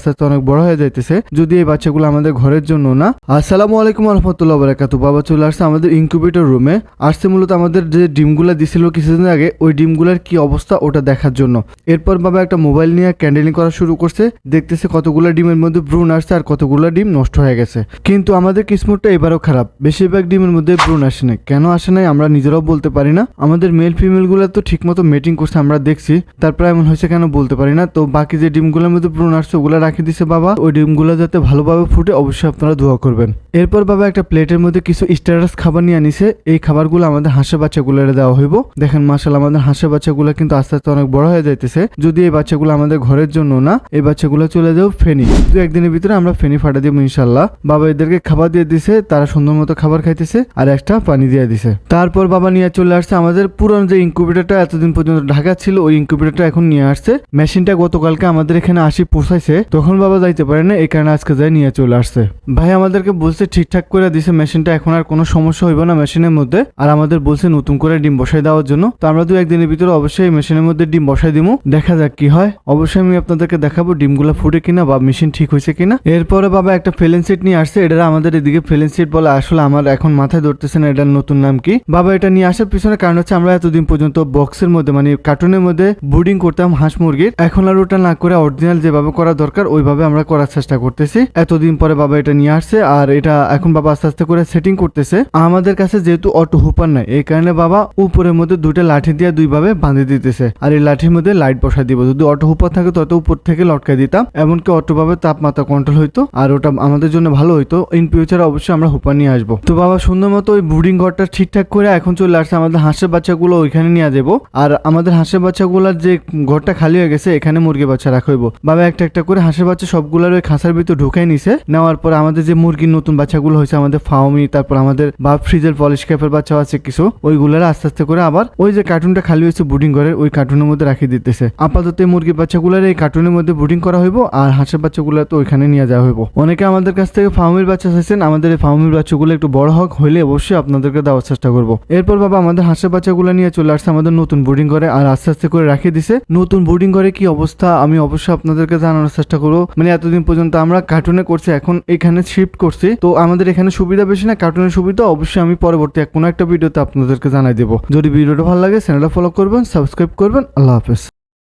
আস্তে আস্তে অনেক বড় হয়ে যাইতেছে, যদি এই বাচ্চাগুলো আমাদের ঘরের জন্য না। আসসালামু আলাইকুম রহমতুল্লাহ বারাকাতু। বাবা চলে আসছে আমাদের ইনকিউবেটর রুমে আসছে মূলত আমাদের যে ডিমগুলা দিছিল কিছুদিন আগে, ওই ডিমগুলার কি অবস্থা ওটা দেখার জন্য। এরপর বাবা একটা মোবাইল নিয়ে ক্যান্ডেলিং করা শুরু করছে, দেখতেছে কতগুলো ডিমের মধ্যে ভ্রূণ আসছে আর কতগুলো ডিম নষ্ট হয়ে গেছে। কিন্তু আমাদের কিসমতটা এবারও খারাপ। বেশিরভাগ ডিমের মধ্যে ভ্রূণ আসে নাই। কেন আসে নাই আমরা নিজেরাও বলতে পারি না। আমাদের মেল ফিমেলগুলো তো ঠিকমতো মেটিং করছে, আমরা দেখছি। তারপর এমন হয়েছে কেন বলতে পারি না। তো বাকি যে ডিমগুলোর মধ্যে ভ্রূণ আসছে, ওগুলো রাখি দিছে বাবা। ওই ডিমগুলো যাতে ভালোভাবে ফুটে, অবশ্যই আপনারা দোয়া করবেন। এরপর বাবা একটা প্লেটের মধ্যে কিছু স্ট্যাটাস খাবার নিয়ে আনিছে। এই খাবারগুলো আমাদের হাঁসের বাচ্চাগুলো দেওয়া হইব। দেখেন মাসাল আমাদের হাঁসের বাচ্চাগুলো কিন্তু আস্তে আস্তে অনেক বড় হয়ে যাইতেছে। যদি এই বাচ্চাগুলো আমাদের ঘরের জন্য না, এই বাচ্চাগুলো চলে যাও ফেনি। দু একদিনের ভিতরে আমরা ফেনি ফাটা দিব ইনশাল্লাহ বাবা এদেরকে খাবার দিয়ে দিছে, তারা সুন্দর মতো খাবার খাইতেছে আর একটা পানি দিয়ে দিছে। তারপর বাবা নিয়ে চলে আসছে আমাদের পুরনো যে ইনকিউবেটরটা, এতদিন পর্যন্ত ঢাকা ছিল, ওই ইনকিউবেটরটা এখন নিয়ে আসছে। মেশিনটা গতকালকে আমাদের এখানে আসি পৌঁছাইছে। তখন বাবা যাইতে পারে না, এই কারণে আজকে যাই নিয়ে চলে আসছে। ভাই আমাদেরকে বলছে, ঠিকঠাক করে দিছে, মেশিনটা এখন আর কোনো সমস্যা হইব না মেশিনের মধ্যে। আর আমাদের বলছে, নতুন করে ডিম বসাই দেওয়ার জন্য। তো আমরা দু একদিনের ভিতরে অবশ্যই মেশিনের মধ্যে ডিম বসাই দিব দেখা যাক কি হয়। অবশ্যই আমি আপনাদেরকে দেখাবো ডিমগুলো ফুটে কিনা বা মেশিন ঠিক হয়েছে কিনা। এরপরে বাবা একটা ফেলেন সিট নিয়ে আসছে। এটা আমাদের এদিকে ফেলেন সিট বলে আসলে আমার এখন মাথায় ধরতেছে না এটার নতুন নাম কি। বাবা এটা নিয়ে আসার পিছনে কারণ হচ্ছে আমরা এতদিন পর্যন্ত বক্সের মধ্যে মানে কার্টুনের মধ্যে বুডিং করতাম হাঁস মুরগির। এখন আর ওটা না করে অরিজিনাল যেভাবে করা দরকার ওইভাবে আমরা করার চেষ্টা করতেছি। এতদিন পরে বাবা এটা নিয়ে আসছে আর এটা এখন বাবা আস্তে আস্তে করে সেটিং করতেছে। আমাদের কাছে যেহেতু অটো হুপার নাই, এই কারণে বাবা উপরের মধ্যে দুইটা লাঠি দিয়ে দুইভাবে বাঁধে দিতেছে। আর এই লাঠির মধ্যে লাইট বসাই দিব। যদি অটো হুপার থাকে তত উপর থেকে লটকাই দিতাম। এমনকি অটো ভাবে তাপমাত্রা কন্ট্রোল হইতো আর ওটা আমাদের জন্য ভালো হইতো। ইন ফিউচার অবশ্যই আমরা হুপার নিয়ে আসব। তো বাবা সুন্দর মতো ওই ব্রুডিং ঘরটা ঠিকঠাক করে এখন চলে আসছে আমাদের হাঁসের বাচ্চাগুলো ওইখানে নিয়ে যাব। আর আমাদের হাঁসের বাচ্চাগুলোর যে ঘরটা খালি হয়ে গেছে, এখানে মুরগি বাচ্চা রাখা হইব। বাবা একটা একটা করে হাঁসের বাচ্চা সবগুলোর ওই খাঁচার ভিতর ঢুকাই নিছে। নেওয়ার পর আমাদের যে মুরগির নতুন বাচ্চাগুলো হয়েছে, আমাদের ফাউমি তারপর আমাদের বা ফ্রিজের পলিশ ক্যাপের বাচ্চা আছে কিছু, ওইগুলোর আস্তে আস্তে করে আবার ওই যে কার্টুনটা খালি হয়েছে বুডিং ঘরের, ওই কার্টুনের মধ্যে রাখিয়ে দিতেছে। আপাতত এই মুরগির বাচ্চাগুলোর এই কার্টুনের মধ্যে বুডিং করা হইব, আর হাঁসের বাচ্চাগুলো তো ওইখানে নিয়ে যাওয়া হইব। অনেকে আমাদের কাছ থেকে ফার্মের বাচ্চা চাইছেন, আমাদের এই ফার্মের বাচ্চাগুলো একটু বড় হোক, হইলে অবশ্যই আপনাদেরকে দেওয়ার চেষ্টা করব। এরপর বাবা আমাদের হাঁসের বাচ্চাগুলো নিয়ে চলে আসছে আমাদের নতুন বোর্ডিং করে আর আস্তে আস্তে করে রাখিয়ে দিছে। নতুন বোর্ডিং করে কি অবস্থা, আমি অবশ্যই আপনাদেরকে জানানোর চেষ্টা করব। মানে এতদিন পর্যন্ত আমরা কার্টুনে করছি, এখন এখানে শিফট করছি। তো আমাদের এখানে সুবিধা বেশি না কার্টুনের সুবিধা অবশ্যই আমি পরবর্তী কোনো একটা ভিডিওতে আপনাদেরকে জানাই দেবো। যদি ভিডিওটা ভালো লাগে চ্যানেলটা ফলো করবেন সাবস্ক্রাইব করবেন, আল্লাহ হাফেজ।